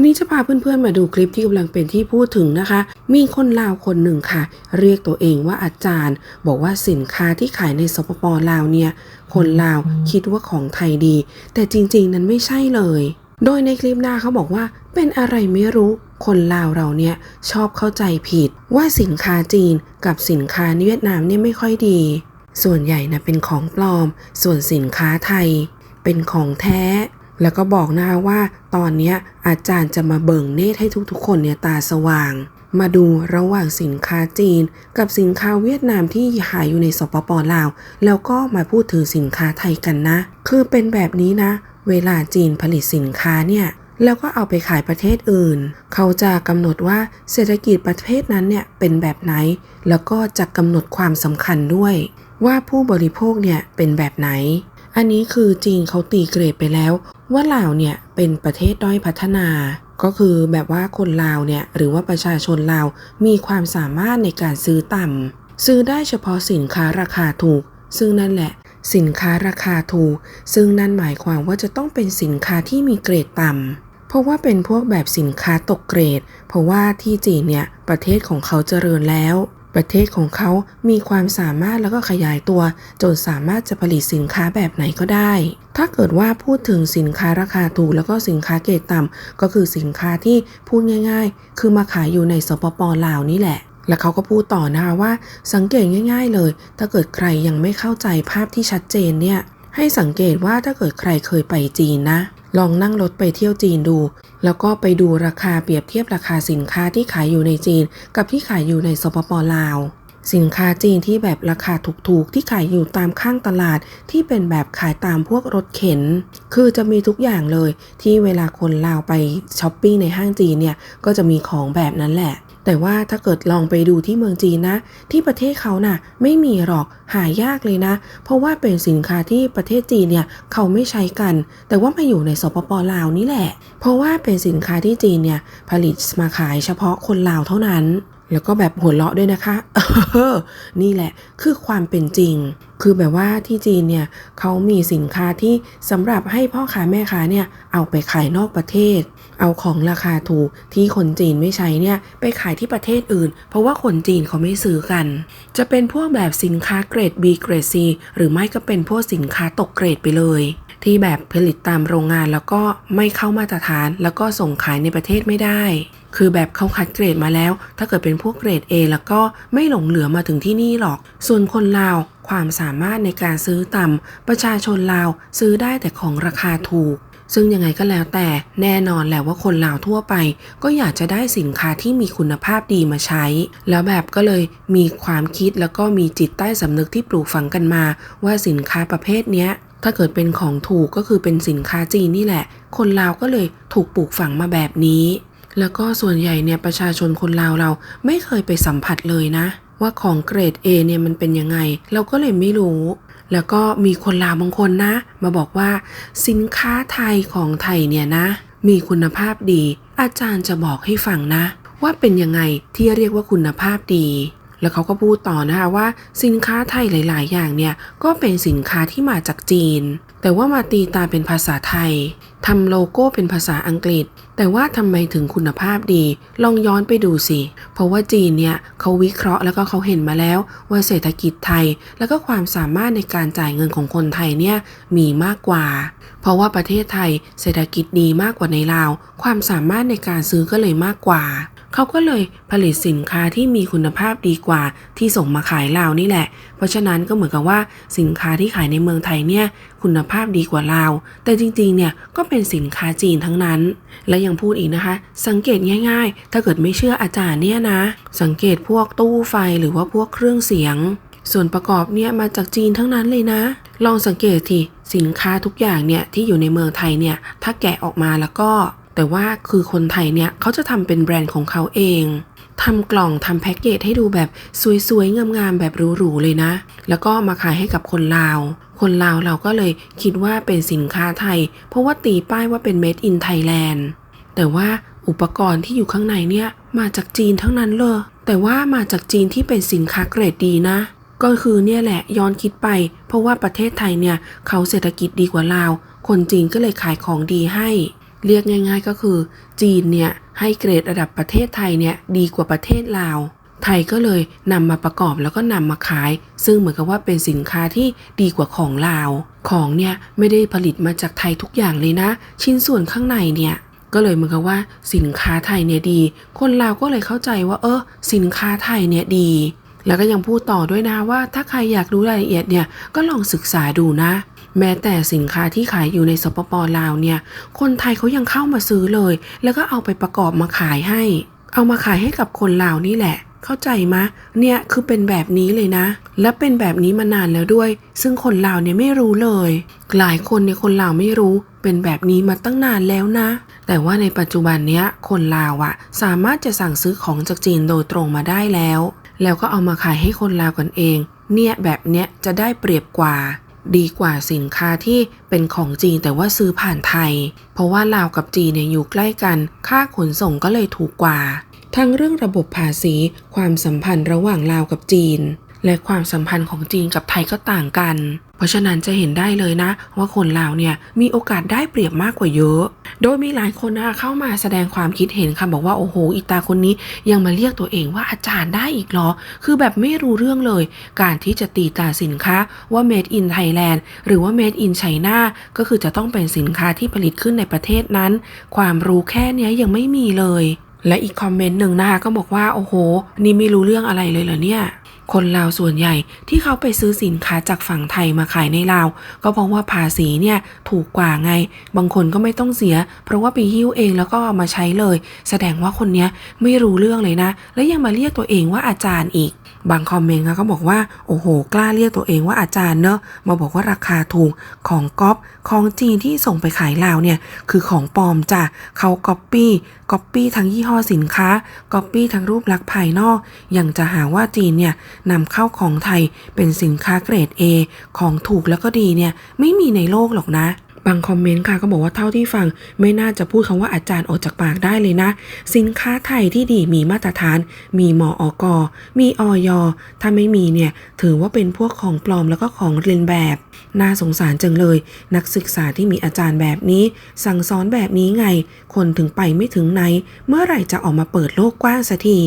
วันนี้จะพาเพื่อนๆมาดูคลิปที่กำลังเป็นที่พูดถึงนะคะ มีคนลาวคนหนึ่งค่ะ เรียกตัวเองว่าอาจารย์ บอกว่าสินค้าที่ขายในสปปลาวเนี่ย คนลาวคิดว่าของไทยดี แต่จริงๆนั้นไม่ใช่เลย โดยในคลิปหน้าเขาบอกว่าเป็นอะไรไม่รู้คนลาวเราเนี่ยชอบเข้าใจผิด ว่าสินค้าจีนกับสินค้าเวียดนามเนี่ยไม่ค่อยดี ส่วนใหญ่นะเป็นของปลอม ส่วนสินค้าไทย เป็นของแท้ แล้วก็บอกนะคะว่าตอนนี้อาจารย์จะมาเบิ่งเนตรให้ทุกๆ คนเนี่ยตาสว่าง มาดูระหว่างสินค้าจีน กับสินค้าเวียดนามที่ขายอยู่ในสปปลาว แล้วก็มาพูดถึงสินค้าไทยกันนะ คือเป็นแบบนี้นะ เวลาจีนผลิตสินค้าเนี่ยแล้วก็เอาไปขายประเทศอื่น เขาจะกำหนดว่าเศรษฐกิจประเทศนั้นเนี่ยเป็นแบบไหน แล้วก็จะกำหนดความสำคัญด้วย ว่าผู้บริโภคเนี่ยเป็นแบบไหน อันนี้คือจีนเขาตีเกรดไปแล้ว ว่าลาวเนี่ยเป็นประเทศด้อยพัฒนา ก็คือแบบว่าคนลาวเนี่ยหรือว่าประชาชนลาวมีความสามารถในการซื้อต่ำซื้อได้เฉพาะสินค้าราคาถูก ซึ่งนั่นแหละสินค้าราคาถูก ซึ่งนั่นหมายความว่าจะต้องเป็นสินค้าที่มีเกรดต่ำ เพราะว่าเป็นพวกแบบสินค้าตกเกรด เพราะว่าที่จีนเนี่ยประเทศของเขาเจริญแล้ว ประเทศของเขามีความสามารถแล้วก็ขยายตัว จนสามารถจะผลิตสินค้าแบบไหนก็ได้ ถ้าเกิดว่าพูดถึงสินค้าราคาถูกแล้วก็สินค้าเกรดต่ำก็คือสินค้าที่พูดง่าย ๆ คือมาขายอยู่ในสปปลาวนี่แหละแล้วเขาก็พูดต่อนะคะว่าสังเกตง่าย ๆ เลย ถ้าเกิดใครยังไม่เข้าใจภาพที่ชัดเจนเนี่ย ให้สังเกตว่าถ้าเกิดใครเคยไปจีนนะ ลองนั่งรถไปเที่ยวจีนดู แล้วก็ไปดูราคาเปรียบเทียบราคาสินค้าที่ขายอยู่ในจีน กับที่ขายอยู่ในสปปลาว สินค้าจีนที่แบบราคาถูกๆ ที่ขายอยู่ตามข้างตลาดที่เป็นแบบขายตามพวกรถเข็น คือจะมีทุกอย่างเลยที่เวลาคนลาวไปช้อปปิ้งในห้างจีนเนี่ยก็จะมีของแบบนั้นแหละ แต่ว่าถ้าเกิดลองไปดูที่เมืองจีนนะ ที่ประเทศเขาน่ะไม่มีหรอกหายากเลยนะ เพราะว่าเป็นสินค้าที่ประเทศจีนเนี่ยเขาไม่ใช้กัน แต่ว่ามาอยู่ในสปปลาวนี่แหละ เพราะว่าเป็นสินค้าที่จีนเนี่ยผลิตมาขายเฉพาะคนลาวเท่านั้น แล้วก็แบบหัวเราะด้วยนะคะเออนี่แหละคือความเป็นจริง คือแบบว่าที่จีนเนี่ยเขามีสินค้าที่สำหรับให้พ่อค้าแม่ค้าเนี่ยเอาไปขายนอกประเทศ เอาของราคาถูกที่คนจีนไม่ใช้เนี่ยไปขายที่ประเทศอื่น เพราะว่าคนจีนเขาไม่ซื้อกัน จะเป็นพวกแบบสินค้าเกรด B เกรด C หรือไม่ก็เป็นพวกสินค้าตกเกรดไปเลย ที่แบบผลิตตามโรงงานแล้วก็ไม่เข้ามาตรฐาน แล้วก็ส่งขายในประเทศไม่ได้ คือแบบเขาคัดเกรดมาแล้ว ถ้าเกิดเป็นพวกเกรด A แล้วก็ไม่หลงเหลือมาถึงที่นี่หรอก ส่วนคนลาวความสามารถในการซื้อต่ำประชาชนลาวซื้อได้แต่ของราคาถูกซึ่งยังไงก็แล้วแต่แน่นอนแหละว่าคนลาวทั่วไป ก็อยากจะได้สินค้าที่มีคุณภาพดีมาใช้ แล้วแบบก็เลยมีความคิดแล้วก็มีจิตใต้สำนึกที่ปลูกฝังกันมา ว่าสินค้าประเภทเนี้ย ถ้าเกิดเป็นของถูกก็คือเป็นสินค้าจีนนี่แหละ คนลาวก็เลยถูกปลูกฝังมาแบบนี้ แล้วก็ส่วนใหญ่เนี่ยประชาชนคนลาวเราไม่เคยไปสัมผัสเลยนะ ว่าของเกรด A เนี่ยมันเป็นยังไง เราก็เลยไม่รู้ แล้วก็มีคนลาวบางคนนะ มาบอกว่า สินค้าไทยของไทยเนี่ยนะ มีคุณภาพดี อาจารย์จะบอกให้ฟังนะ ว่าเป็นยังไงที่เรียกว่าคุณภาพดี แล้วเขาก็พูดต่อนะคะว่าสินค้าไทยหลาย ๆ อย่างเนี่ยก็เป็นสินค้าที่มาจากจีน แต่ว่ามาตีตาเป็นภาษาไทยทำโลโก้เป็นภาษาอังกฤษ แต่ว่าทำไมถึงคุณภาพดี ลองย้อนไปดูสิ เพราะว่าจีนเนี่ยเขาวิเคราะห์แล้วก็เขาเห็นมาแล้วว่าเศรษฐกิจไทย แล้วก็ความสามารถในการจ่ายเงินของคนไทยเนี่ยมีมากกว่า เพราะว่าประเทศไทยเศรษฐกิจดีมากกว่าในลาว ความสามารถในการซื้อก็เลยมากกว่า เขาก็เลยผลิตสินค้าที่มีคุณภาพดีกว่าที่ส่งมาขายลาวนี่แหละ เพราะฉะนั้นก็เหมือนกับว่าสินค้าที่ขายในเมืองไทยเนี่ยคุณภาพดีกว่าลาว แต่จริงๆเนี่ยก็เป็นสินค้าจีนทั้งนั้น และยังพูดอีกนะคะ สังเกตง่าย ๆ ถ้าเกิดไม่เชื่ออาจารย์เนี่ยนะ สังเกตพวกตู้ไฟหรือว่าพวกเครื่องเสียง ส่วนประกอบเนี่ยมาจากจีนทั้งนั้นเลยนะ ลองสังเกตทีสินค้าทุกอย่างเนี่ยที่อยู่ในเมืองไทยเนี่ยถ้าแกะออกมาแล้วก็ แต่ว่าคือคนไทยเนี่ยเขาจะทำเป็นแบรนด์ของเขาเองทำกล่องทำแพ็กเกจให้ดูแบบสวยๆงามๆแบบหรูๆเลยนะ แล้วก็มาขายให้กับคนลาว คนลาวเราก็เลยคิดว่าเป็นสินค้าไทย เพราะว่าตีป้ายว่าเป็น made in Thailand แต่ว่าอุปกรณ์ที่อยู่ข้างในเนี่ยมาจากจีนทั้งนั้นเลย แต่ว่ามาจากจีนที่เป็นสินค้าเกรดดีนะ ก็คือเนี่ยแหละย้อนคิดไป เพราะว่าประเทศไทยเนี่ยเขาเศรษฐกิจดีกว่าลาว คนจีนก็เลยขายของดีให้ เรียกง่ายๆก็คือ จีนเนี่ยให้เกรดระดับประเทศไทยเนี่ยดีกว่าประเทศลาว ไทยก็เลยนำมาประกอบแล้วก็นำมาขาย ซึ่งเหมือนกับว่าเป็นสินค้าที่ดีกว่าของลาว ของเนี่ยไม่ได้ผลิตมาจากไทยทุกอย่างเลยนะ ชิ้นส่วนข้างในเนี่ยก็เลยเหมือนกับว่าสินค้าไทยเนี่ยดี คนลาวก็เลยเข้าใจว่า เออสินค้าไทยเนี่ยดี แล้วก็ยังพูดต่อด้วยนะว่า ถ้าใครอยากรู้รายละเอียดเนี่ยก็ลองศึกษาดูนะ แม้แต่สินค้าที่ขายอยู่ในสปปลาวเนี่ย คนไทยเขายังเข้ามาซื้อเลย แล้วก็เอาไปประกอบมาขายให้ เอามาขายให้กับคนลาวนี่แหละเข้าใจมะ เนี่ยคือเป็นแบบนี้เลยนะ และเป็นแบบนี้มานานแล้วด้วย ซึ่งคนลาวเนี่ยไม่รู้เลย หลายคนในยคนลาวไม่รู้ เป็นแบบนี้มาตั้งนานแล้วนะ แต่ว่าในปัจจุบันเนี้ยคนลาวอะสามารถจะสั่งซื้อของจากจีนโดยตรงมาได้แล้ว แล้วก็เอามาขายให้คนลาวกันเอง เนี่ยแบบเนี้ยจะได้เปรียบกว่า ดีกว่าสินค้าที่เป็นของจีนแต่ว่าซื้อผ่านไทย เพราะว่าลาวกับจีนเนี่ยอยู่ใกล้กัน ค่าขนส่งก็เลยถูกกว่า ทั้งเรื่องระบบภาษี ความสัมพันธ์ระหว่างลาวกับจีน และความสัมพันธ์ของจีนกับไทยก็ต่างกัน เพราะฉะนั้นจะเห็นได้เลยนะ ว่าคนลาวเนี่ยมีโอกาสได้เปรียบมากกว่าเยอะ โดยมีหลายคนนะเข้ามาแสดงความคิดเห็นค่ะบอกว่าโอ้โหอีตาคนนี้ยังมาเรียกตัวเองว่าอาจารย์ได้อีกเหรอ คือแบบไม่รู้เรื่องเลย การที่จะตีตาสินค้าว่า made in Thailand หรือว่า made in China ก็คือจะต้องเป็นสินค้าที่ผลิตขึ้นในประเทศนั้น ความรู้แค่นี้ยยังไม่มีเลย และอีกคอมเมนต์หนึ่งนะคะก็บอกว่าโอ้โห นี่ไม่รู้เรื่องอะไรเลยเหรอเนี่ย คนลาวส่วนใหญ่ที่เขาไปซื้อสินค้าจากฝั่งไทยมาขายในลาว ก็เพราะว่าภาษีเนี่ยถูกกว่าไง บางคนก็ไม่ต้องเสีย เพราะว่าไปหิ้วเองแล้วก็เอามาใช้เลย แสดงว่าคนเนี้ยไม่รู้เรื่องเลยนะ และยังมาเรียกตัวเองว่าอาจารย์อีก บางคอมเมนต์ค่ะก็บอกว่าโอ้โห กล้าเรียกตัวเองว่าอาจารย์เนอะมาบอกว่าราคาถูกของก๊อปของจีนที่ส่งไปขายลาวเนี่ยคือของปลอมจ้ะเขาก๊อปปี้ก๊อปปี้ทั้งยี่ห้อสินค้าก๊อปปี้ทั้งรูปลักษณ์ภายนอกยังจะหาว่าจีนเนี่ยนำเข้าของไทยเป็นสินค้าเกรด A ของถูกแล้วก็ดีเนี่ยไม่มีในโลกหรอกนะ บางคอมเมนต์ค่ะก็บอกว่าเท่าที่ฟัง ไม่น่าจะพูดคำว่าอาจารย์ออกจากปากได้เลยนะ สินค้าไทยที่ดีมีมาตรฐาน มีมออกมีออยถ้าไม่มีเนี่ยถือว่าเป็นพวกของปลอมแล้วก็ของเรียนแบบ น่าสงสารจังเลย นักศึกษาที่มีอาจารย์แบบนี้ สั่งสอนแบบนี้ไง คนถึงไปไม่ถึงไหน เมื่อไหร่จะออกมาเปิดโลกกว้างสักที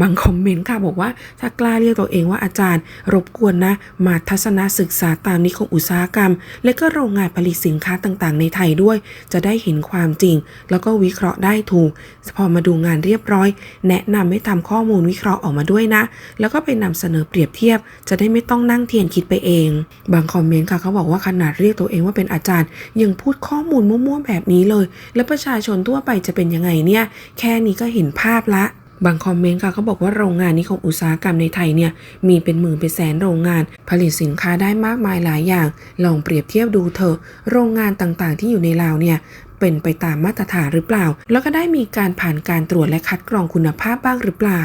บางคอมเมนต์ค่ะบอกว่าถ้ากล้าเรียกตัวเองว่าอาจารย์ รบกวนนะ มาทัศนศึกษาตามนิคมอุตสาหกรรม และก็โรงงานผลิตสินค้าต่างๆ ในไทยด้วย จะได้เห็นความจริง แล้วก็วิเคราะห์ได้ถูก พอมาดูงานเรียบร้อย แนะนำให้ทำข้อมูลวิเคราะห์ออกมาด้วยนะ แล้วก็ไปนำเสนอเปรียบเทียบ จะได้ไม่ต้องนั่งเทียนคิดไปเอง บางคอมเมนต์ค่ะเขาบอกว่าขนาดเรียกตัวเองว่าเป็นอาจารย์ ยังพูดข้อมูลมั่วๆแบบนี้เลย แล้วประชาชนทั่วไปจะเป็นยังไงเนี่ย แค่นี้ก็เห็นภาพละ บางคอมเมนต์ค่ะเขาบอกว่าโรงงานนิคมอุตสาหกรรมในไทยเนี่ยมีเป็นหมื่นเป็นแสนโรงงาน ผลิตสินค้าได้มากมายหลายอย่าง ลองเปรียบเทียบดูเถอะโรงงานต่างๆ ที่อยู่ในลาวเนี่ยเป็นไปตามมาตรฐานหรือเปล่า แล้วก็ได้มีการผ่านการตรวจและคัดกรองคุณภาพบ้างหรือเปล่า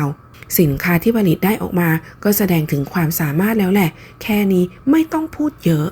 สินค้าที่ผลิตได้ออกมา ก็แสดงถึงความสามารถแล้วแหละ แค่นี้ไม่ต้องพูดเยอะ